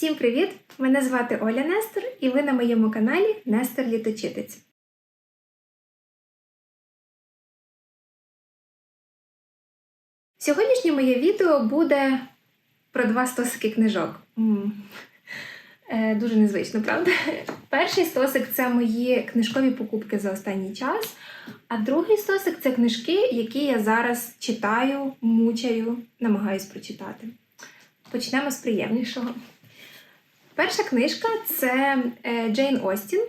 Всім привіт! Мене звати Оля Нестор, і ви на моєму каналі Нестор Літочитець. Сьогоднішнє моє відео буде про два стосики книжок. Е, Дуже незвично, правда? Перший стосик це мої книжкові покупки за останній час, а другий стосик це книжки, які я зараз читаю, мучаю, намагаюсь прочитати. Почнемо з приємнішого. Перша книжка це е, Джейн Остін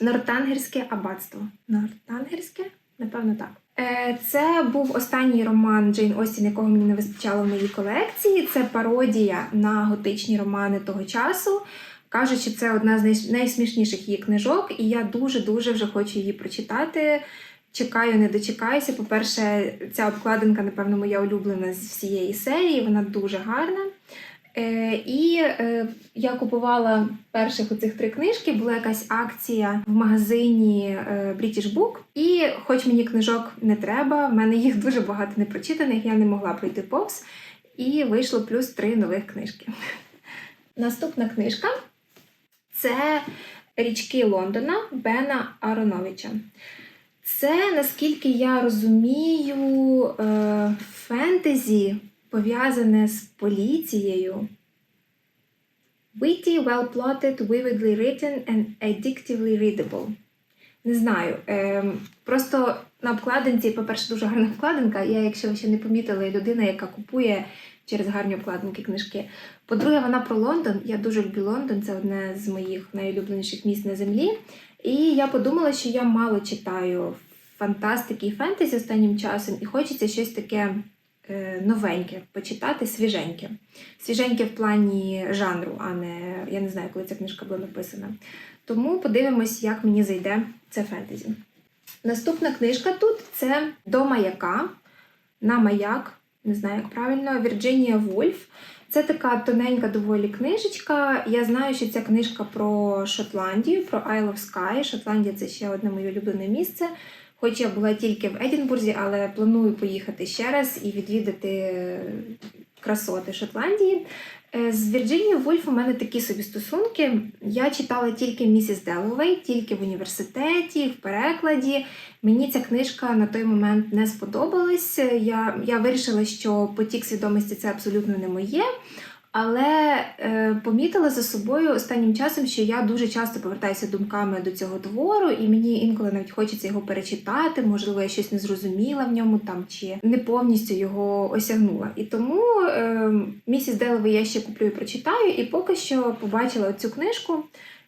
Нортангерське аббатство. Нортангерське? Напевно, так. Е, Це був останній роман Джейн Остін, якого мені не вистачало в моїй колекції. Це пародія на готичні романи того часу. Кажуть, що це одна з найсмішніших її книжок, і я дуже-дуже вже хочу її прочитати. Чекаю, не дочекаюся. По-перше, ця обкладинка, напевно, моя улюблена з всієї серії, вона дуже гарна. Е, і е, я купувала перших оцих три книжки, була якась акція в магазині е, British Book. І хоч мені книжок не треба, в мене їх дуже багато непрочитаних, я не могла пройти повз. І вийшло плюс три нових книжки. Наступна книжка це Річки Лондона Бена Ароновича. Це, наскільки я розумію, фентезі пов'язане з поліцією. Witty, well plotted, vividly written and addictively readable. Не знаю. Ем, просто на обкладинці, по-перше, дуже гарна обкладинка. Я, якщо ви ще не помітили, людина, яка купує через гарні обкладинки книжки. По-друге, вона про Лондон. Я дуже люблю Лондон, це одне з моїх найулюбленіших місць на землі. І я подумала, що я мало читаю фантастики і фентезі останнім часом, і хочеться щось таке новеньке почитати, свіженьке. Свіженьке в плані жанру, а не я не знаю, коли ця книжка була написана. Тому подивимось, як мені зайде це фентезі. Наступна книжка тут це До маяка на маяк, не знаю, як правильно, Вірджинія Вольф. Це така тоненька доволі книжечка. Я знаю, що ця книжка про Шотландію, про Isle of Skye. Шотландія це ще одне моє улюблене місце. Хоч я була тільки в Едінбурзі, але планую поїхати ще раз і відвідати красоти Шотландії. Е, З Вірджинією Вульф у мене такі собі стосунки. Я читала тільки місіс Деловей, тільки в університеті, в перекладі. Мені ця книжка на той момент не сподобалась. Я, я вирішила, що потік свідомості це абсолютно не моє. Але е, помітила за собою останнім часом, що я дуже часто повертаюся думками до цього твору, і мені інколи навіть хочеться його перечитати. Можливо, я щось не зрозуміла в ньому там чи не повністю його осягнула. І тому е, місіс Деловий я ще куплю і прочитаю, і поки що побачила цю книжку,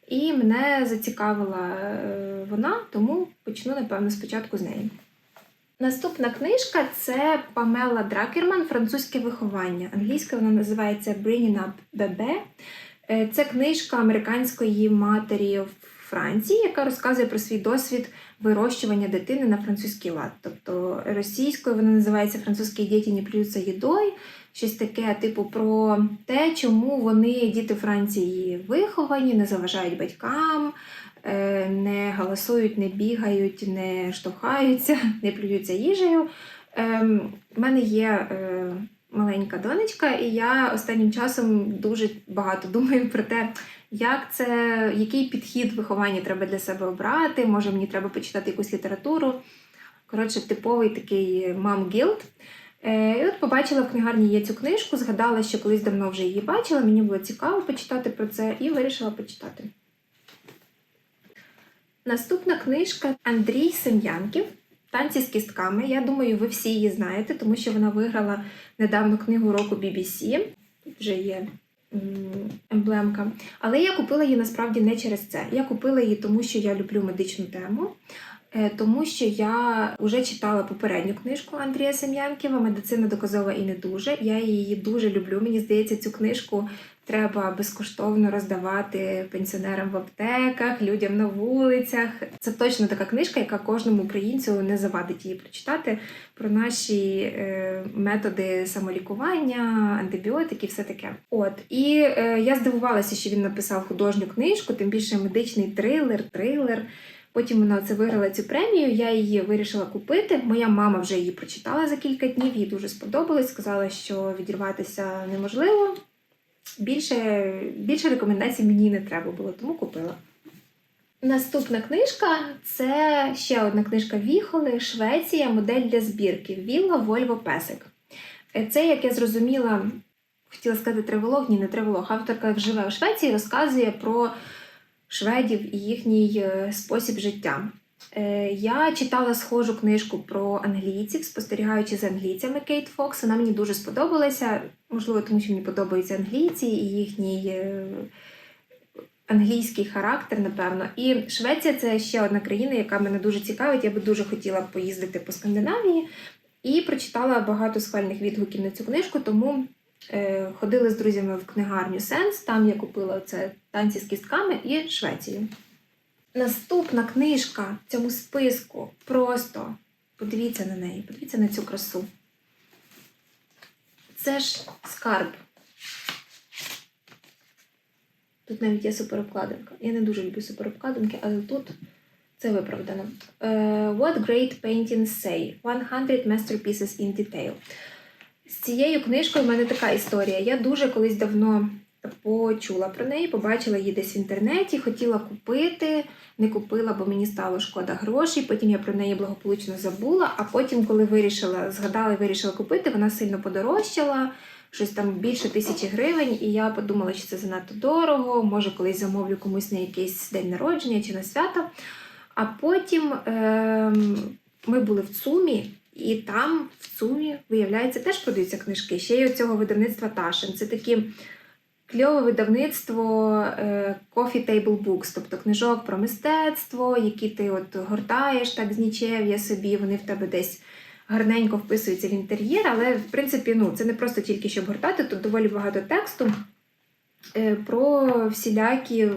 і мене зацікавила е, вона, тому почну, напевно, спочатку з неї. Наступна книжка це Памела Дракерман Французьке виховання. Англійською вона називається Bringing Up Bebe. Е, Це книжка американської матері в Франції, яка розказує про свій досвід вирощування дитини на французький лад. Тобто російською вона називається Французькі діти не плюються їдою. Щось таке, типу, про те, чому вони, діти Франції, виховані, не заважають батькам, не галасують, не бігають, не штовхаються, не плюються їжею. Ем, У мене є е, маленька донечка, і я останнім часом дуже багато думаю про те, як це, який підхід виховання треба для себе обрати. Може, мені треба почитати якусь літературу. Коротше, типовий такий мам-гілд. Е, І от побачила в книгарні є цю книжку, згадала, що колись давно вже її бачила, мені було цікаво почитати про це і вирішила почитати. Наступна книжка Андрій Сем'янків Танці з кістками. Я думаю, ви всі її знаєте, тому що вона виграла недавно книгу року BBC. Тут вже є емблемка. Але я купила її насправді не через це. Я купила її, тому що я люблю медичну тему. е, Тому що я вже читала попередню книжку Андрія Сем'янківа Медицина доказова і не дуже. Я її дуже люблю. Мені здається, цю книжку треба безкоштовно роздавати пенсіонерам в аптеках, людям на вулицях. Це точно така книжка, яка кожному українцю не завадить її прочитати про наші е, методи самолікування, антибіотики, все таке. От і е, я здивувалася, що він написав художню книжку, тим більше медичний трилер, трилер. Потім вона це виграла цю премію. Я її вирішила купити. Моя мама вже її прочитала за кілька днів. Їй дуже сподобалось. Сказала, що відірватися неможливо. Більше, більше рекомендацій мені не треба було, тому купила. Наступна книжка це ще одна книжка Віхоли, Швеція, модель для збірки. Вілла Вольво Песик. Е, Це, як я зрозуміла, хотіла сказати триволог, ні, не триволог. Авторка живе у Швеції, розказує про шведів і їхній е, спосіб життя. Е, Я читала схожу книжку про англійців, спостерігаючи за англійцями Кейт Фокс. Вона мені дуже сподобалася. Можливо, тому що мені подобаються англійці і їхній е, англійський характер, напевно. І Швеція це ще одна країна, яка мене дуже цікавить. Я би дуже хотіла поїздити по Скандинавії. І прочитала багато схвальних відгуків на цю книжку, тому е, ходили з друзями в книгарню Сенс. Там я купила це танці з кістками і Швецію. Наступна книжка в цьому списку просто подивіться на неї, подивіться на цю красу. Це ж скарб. Тут навіть є суперобкладинка. Я не дуже люблю суперобкладинки, але тут це виправдано. Е, What Great Paintings Say 100 Masterpieces in Detail. З цією книжкою в мене така історія. Я дуже колись давно почула про неї, побачила її десь в інтернеті, хотіла купити, не купила, бо мені стало шкода грошей. Потім я про неї благополучно забула. А потім, коли вирішила, згадала і вирішила купити, вона сильно подорожчала. Щось там більше тисячі гривень, і я подумала, що це занадто дорого. Може, колись замовлю комусь на якийсь день народження чи на свято. А потім ем, ми були в ЦУМі, і там в ЦУМі, виявляється, теж продаються книжки. Ще й цього видавництва Ташин. Це такі кльове видавництво е, Coffee Table Books, тобто книжок про мистецтво, які ти от гортаєш так з нічев'я собі, вони в тебе десь гарненько вписуються в інтер'єр, але в принципі ну, це не просто тільки щоб гортати, тут доволі багато тексту про всілякі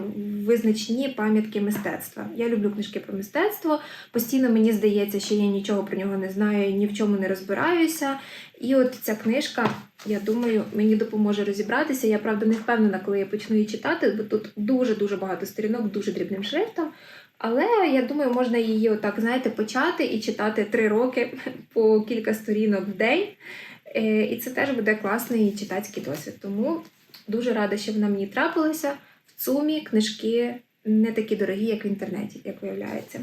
визначні пам'ятки мистецтва. Я люблю книжки про мистецтво. Постійно мені здається, що я нічого про нього не знаю, ні в чому не розбираюся. І от ця книжка, я думаю, мені допоможе розібратися. Я правда не впевнена, коли я почну її читати, бо тут дуже-дуже багато сторінок, дуже дрібним шрифтом. Але я думаю, можна її отак, знаєте, почати і читати три роки по кілька сторінок в день. Е, І це теж буде класний читацький досвід. Тому дуже рада, що вона мені трапилася. В ЦУМі книжки не такі дорогі, як в інтернеті, як виявляється.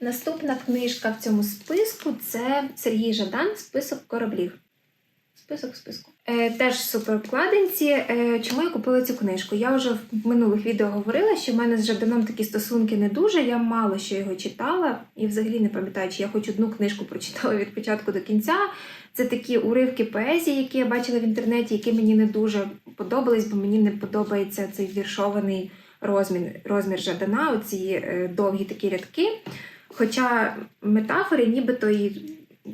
Наступна книжка в цьому списку це Сергій Жадан Список кораблів. Список списку. Е, теж суперобкладинці. Е, чому я купила цю книжку? Я вже в минулих відео говорила, що в мене з Жаданом такі стосунки не дуже. Я мало що його читала, і взагалі не пам'ятаю, чи я хоч одну книжку прочитала від початку до кінця. Це такі уривки поезії, які я бачила в інтернеті, які мені не дуже подобались, бо мені не подобається цей віршований розмір, розмір Жадана, оці е, довгі такі рядки. Хоча метафори нібито і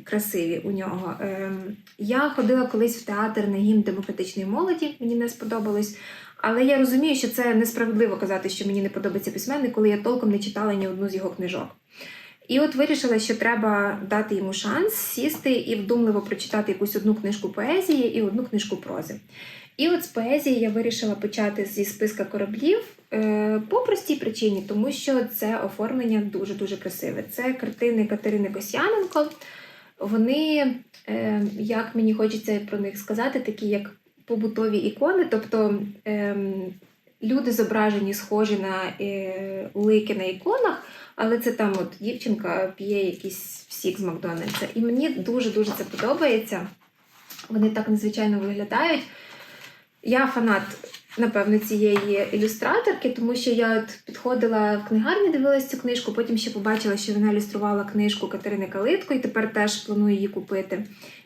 красиві у нього. Ем, Я ходила колись в театр на гімн демократичної молоді, мені не сподобалось. Але я розумію, що це несправедливо казати, що мені не подобається письменник, коли я толком не читала ні одну з його книжок. І от вирішила, що треба дати йому шанс сісти і вдумливо прочитати якусь одну книжку поезії і одну книжку прози. І от з поезії я вирішила почати зі списка кораблів е, по простій причині, тому що це оформлення дуже-дуже красиве. Це картини Катерини Косяненко. Вони, е, як мені хочеться про них сказати, такі як побутові ікони, тобто е, люди зображені схожі на е, лики на іконах, але це там от дівчинка п'є якийсь сік з Макдональдса. І мені дуже-дуже це подобається. Вони так незвичайно виглядають. Я фанат, напевно, цієї ілюстраторки, тому що я от підходила в книгарні, дивилась цю книжку, потім ще побачила, що вона ілюструвала книжку Катерини Калитко, і тепер теж планую її купити.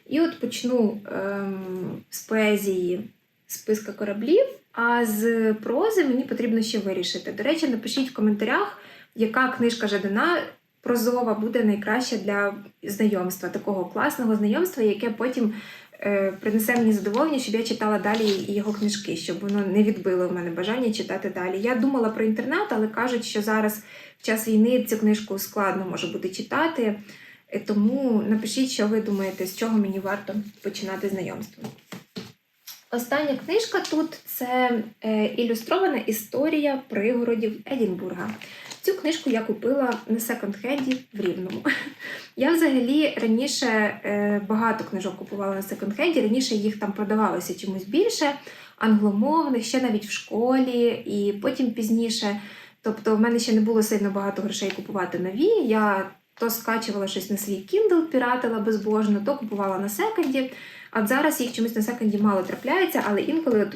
І от почну ем, з поезії списка кораблів, а з прози мені потрібно ще вирішити. До речі, напишіть в коментарях, яка книжка Жадана прозова буде найкраща для знайомства, такого класного знайомства, яке потім е, принесе мені задоволення, щоб я читала далі його книжки, щоб воно не відбило в мене бажання читати далі. Я думала про інтернет, але кажуть, що зараз в час війни цю книжку складно може бути читати. Е, Тому напишіть, що ви думаєте, з чого мені варто починати знайомство. Остання книжка тут це е, ілюстрована історія пригородів Едінбурга. Цю книжку я купила на секонд-хенді в Рівному. Я взагалі раніше е, багато книжок купувала на секонд-хенді, раніше їх там продавалося чомусь більше. англомовних, ще навіть в школі, і потім пізніше. Тобто, в мене ще не було сильно багато грошей купувати нові. Я то скачувала щось на свій Kindle, піратила безбожно, то купувала на секонді. А зараз їх чомусь на секонді мало трапляється, але інколи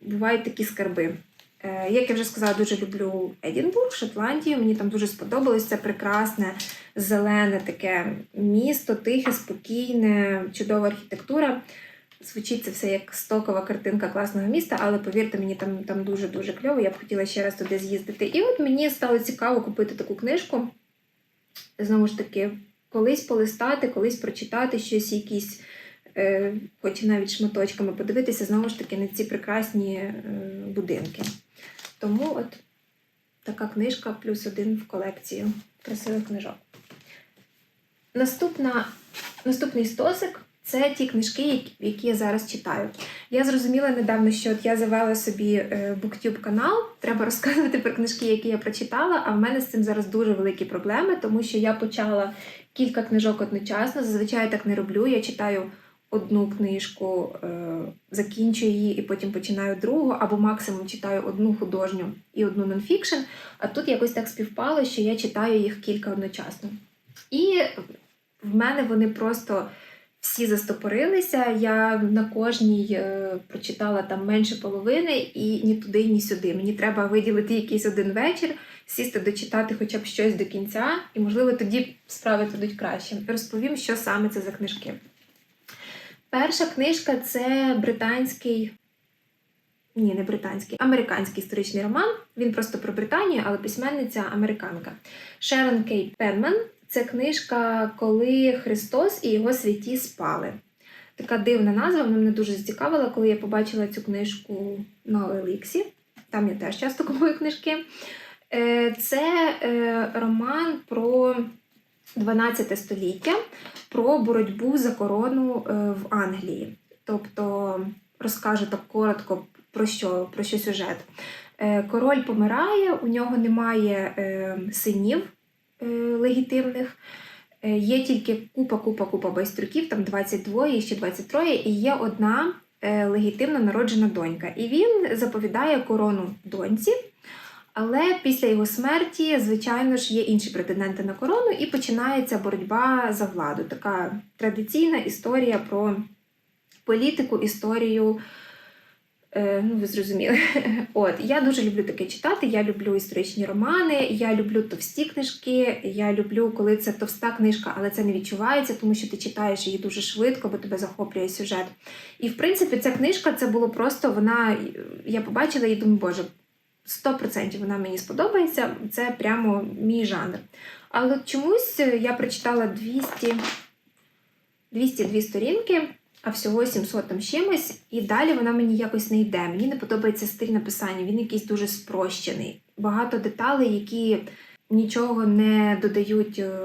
бувають такі скарби. Е, Як я вже сказала, дуже люблю Едінбург, Шотландію. Мені там дуже сподобалось. Це прекрасне, зелене таке місто, тихе, спокійне, чудова архітектура. Звучить це все як стокова картинка класного міста, але повірте мені, там, там дуже-дуже кльово. Я б хотіла ще раз туди з'їздити. І от мені стало цікаво купити таку книжку. Знову ж таки, колись полистати, колись прочитати щось, якісь, е, хоч навіть шматочками, подивитися знову ж таки на ці прекрасні е, будинки. Тому от така книжка плюс один в колекцію красивих книжок. Наступна, наступний стосик це ті книжки, які- я зараз читаю. Я зрозуміла недавно, що от я завела собі е, BookTube канал. Треба розказувати про книжки, які я прочитала. А в мене з цим зараз дуже великі проблеми, тому що я почала кілька книжок одночасно. Зазвичай я так не роблю. Я читаю одну книжку, е, закінчую її і потім починаю другу, або максимум читаю одну художню і одну нонфікшн. А тут якось так співпало, що я читаю їх кілька одночасно. І в мене вони просто всі застопорилися. Я на кожній е, прочитала там менше половини, і ні туди, ні сюди. Мені треба виділити якийсь один вечір, сісти дочитати хоча б щось до кінця, і, можливо, тоді справи підуть краще. Розповім, що саме це за книжки. Перша книжка це британський. Ні, не британський, американський історичний роман. Він просто про Британію, але письменниця американка. Шерон Кей Пенмен. Це книжка Коли Христос і його святі спали. Така дивна назва, вона мене дуже зацікавила, коли я побачила цю книжку на Еліксі. Там я теж часто купую книжки. Е, Це е, роман про 12 століття, про боротьбу за корону е, в Англії. Тобто розкажу так коротко про що, про що сюжет. Е, Король помирає, у нього немає е, синів легітимних. Є тільки купа, купа, купа байструків, там 22 і ще 23, і є одна легітимно народжена донька. І він заповідає корону доньці. Але після його смерті, звичайно ж, є інші претенденти на корону, і починається боротьба за владу. Така традиційна історія про політику, історію. Е, ну, ви зрозуміли. От я дуже люблю таке читати. Я люблю історичні романи, я люблю товсті книжки. Я люблю, коли це товста книжка, але це не відчувається, тому що ти читаєш її дуже швидко, бо тебе захоплює сюжет. І в принципі, ця книжка це було просто вона. Я побачила і думаю, боже, 100% вона мені сподобається. Це прямо мій жанр. Але чомусь я прочитала 200, 202 сторінки а всього 700 там чимось, і далі вона мені якось не йде. Мені не подобається стиль написання, він якийсь дуже спрощений. Багато деталей, які нічого не додають, е,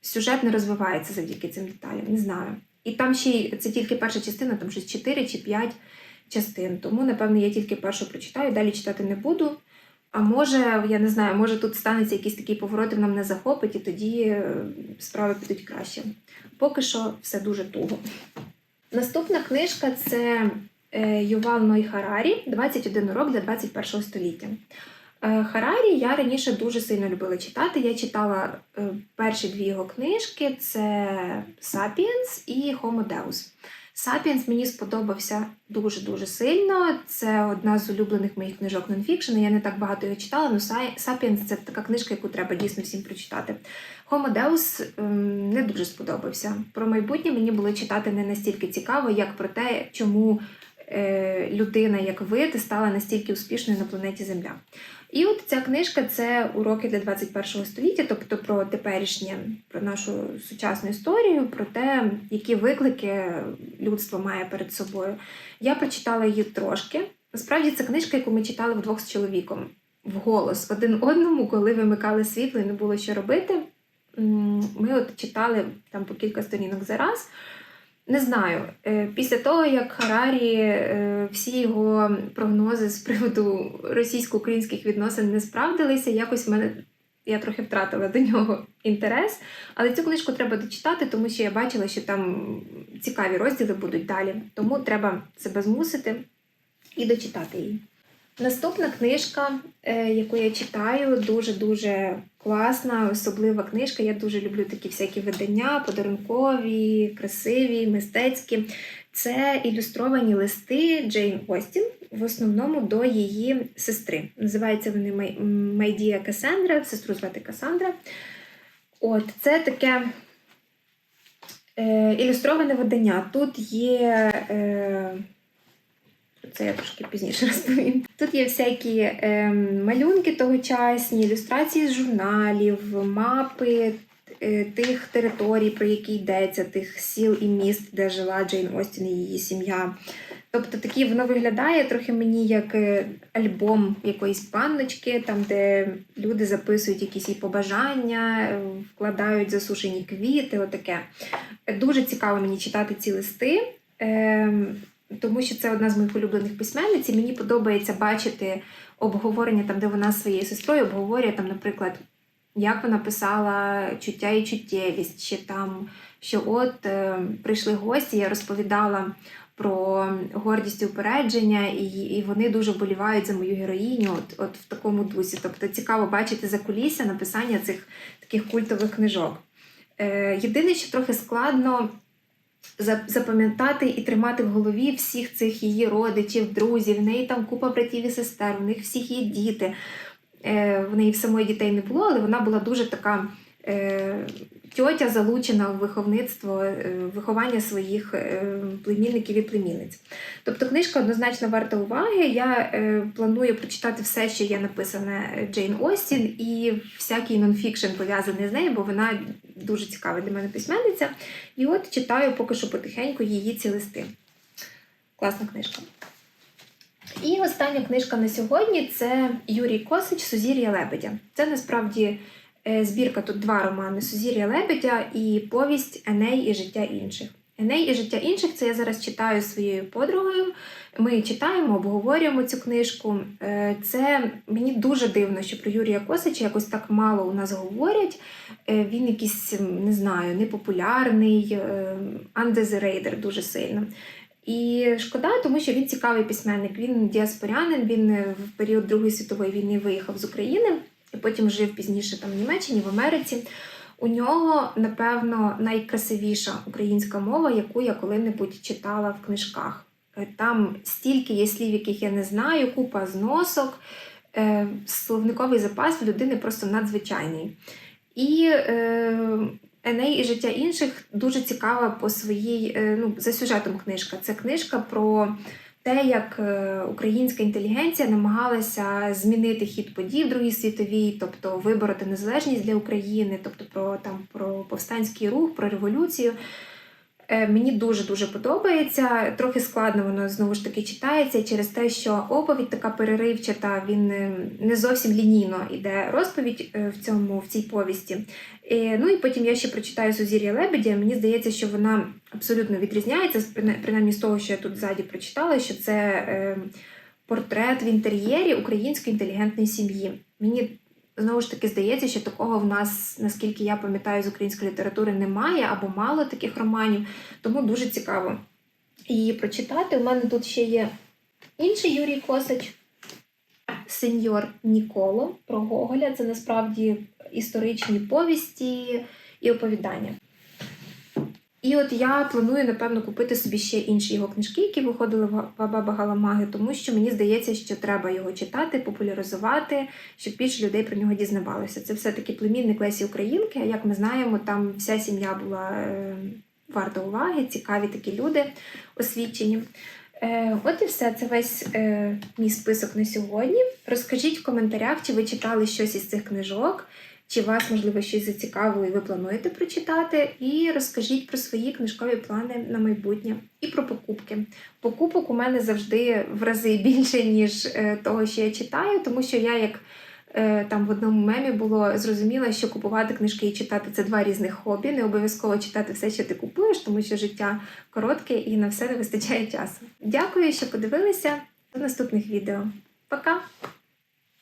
сюжет не розвивається завдяки цим деталям, не знаю. І там ще це тільки перша частина, там щось 4 чи 5 частин. Тому, напевно, я тільки першу прочитаю, далі читати не буду. А може, я не знаю, може тут станеться якийсь такий поворот, і нам не захопить, і тоді е, справи підуть краще. Поки що все дуже туго. Наступна книжка це е, Ювал Ной Харарі «21 урок для 21 століття. Е, Харарі я раніше дуже сильно любила читати. Я читала перші дві його книжки: це Сапіенс і Homo Deus. Сапіенс мені сподобався дуже-дуже сильно. Це одна з улюблених моїх книжок нонфікшн. Я не так багато його читала, але Сапіенс це така книжка, яку треба дійсно всім прочитати. Homo Deus ем, не дуже сподобався. Про майбутнє мені було читати не настільки цікаво, як про те, чому людина, як вид, стала настільки успішною на планеті Земля. І от ця книжка це уроки для 21 століття, тобто про теперішнє, про нашу сучасну історію, про те, які виклики людство має перед собою. Я прочитала її трошки. Насправді це книжка, яку ми читали вдвох з чоловіком вголос один одному, коли вимикали світло і не було що робити. Ми от читали там по кілька сторінок за раз. Не знаю, е, після того, як Харарі е, всі його прогнози з приводу російсько-українських відносин не справдилися, якось в мене я трохи втратила до нього інтерес. Але цю книжку треба дочитати, тому що я бачила, що там цікаві розділи будуть далі. Тому треба себе змусити і дочитати її. Наступна книжка, е, яку я читаю, дуже-дуже класна, особлива книжка. Я дуже люблю такі всякі видання, подарункові, красиві, мистецькі. Це ілюстровані листи Джейн Остін, в основному до її сестри. Називаються вони Майдія Касандра, сестру звати Касандра. От, це таке е, ілюстроване видання. Тут є. Е, це я трошки пізніше розповім. Тут є всякі е, малюнки тогочасні, ілюстрації з журналів, мапи е, тих територій, про які йдеться, тих сіл і міст, де жила Джейн Остін і її сім'я. Тобто такі воно виглядає трохи мені як е, альбом якоїсь панночки, там, де люди записують якісь її побажання, е, вкладають засушені квіти, отаке. Дуже цікаво мені читати ці листи. Тому що це одна з моїх улюблених письменниць, і мені подобається бачити обговорення там, де вона своєю сестрою обговорює, там, наприклад, як вона писала чуття і чуттєвість, чи там, що от е, прийшли гості, я розповідала про гордість і упередження, і, і вони дуже вболівають за мою героїню, от, от в такому дусі. Тобто цікаво бачити за кулісся написання цих таких культових книжок. Е, єдине, що трохи складно запам'ятати і тримати в голові всіх цих її родичів, друзів. В неї там купа братів і сестер, у них всіх є діти. Е, В неї в самої дітей не було, але вона була дуже така е, тьотя залучена в виховництво, е, виховання своїх е, племінників і племінниць. Тобто книжка однозначно варта уваги. Я е, планую прочитати все, що є написане Джейн Остін, і всякий нонфікшн пов'язаний з нею, бо вона дуже цікава для мене письменниця. І от читаю поки що потихеньку її ці листи. Класна книжка. І остання книжка на сьогодні це Юрій Косич Сузір'я Лебедя. Це насправді збірка тут два романи: Сузір'я Лебедя і повість Еней і життя інших. Еней і життя інших це я зараз читаю своєю подругою. Ми читаємо, обговорюємо цю книжку. Е, Це мені дуже дивно, що про Юрія Косича якось так мало у нас говорять. Е, Він якийсь, не знаю, непопулярний, е, undesirated дуже сильно. І шкода, тому що він цікавий письменник. Він діаспорянин, він е, в період Другої світової війни виїхав з України і потім жив пізніше там в Німеччині, в Америці. У нього, напевно, найкрасивіша українська мова, яку я коли-небудь читала в книжках. Е, Там стільки є слів, яких я не знаю, купа зносок. Е, Словниковий запас в людини просто надзвичайний. І е, Еней і життя інших дуже цікава по своїй, ну, за сюжетом книжка. Це книжка про те, як е, українська інтелігенція намагалася змінити хід подій в Другій світовій, тобто вибороти незалежність для України, тобто про, там, про повстанський рух, про революцію. Е, Мені дуже дуже подобається. Трохи складно воно знову ж таки читається через те, що оповідь така переривчата, він е, не зовсім лінійно йде розповідь е, в цьому в цій повісті. Ну і потім я ще прочитаю Сузір'я Лебедя. Мені здається, що вона абсолютно відрізняється, принаймні з того, що я тут ззаді прочитала, що це портрет в інтер'єрі української інтелігентної сім'ї. Мені знову ж таки здається, що такого в нас, наскільки я пам'ятаю, з української літератури немає або мало таких романів, тому дуже цікаво її прочитати. У мене тут ще є інший Юрій Косач, сеньор Ніколо про Гоголя. Це насправді історичні повісті і оповідання. І от я планую, напевно, купити собі ще інші його книжки, які виходили в Баба Галамаги, тому що мені здається, що треба його читати, популяризувати, щоб більше людей про нього дізнавалося. Це все-таки племінник Лесі Українки. Як ми знаємо, там вся сім'я була е, варта уваги, цікаві такі люди освічені. Е, от і все, це весь е, мій список на сьогодні. Розкажіть в коментарях, чи ви читали щось із цих книжок, чи вас, можливо, щось зацікавило і ви плануєте прочитати. І розкажіть про свої книжкові плани на майбутнє і про покупки. Покупок у мене завжди в рази більше, ніж е, того, що я читаю, тому що я як. е, Там в одному мемі було зрозуміло, що купувати книжки і читати це два різних хобі. Не обов'язково читати все, що ти купуєш, тому що життя коротке і на все не вистачає часу. Дякую, що подивилися. До наступних відео. Пока!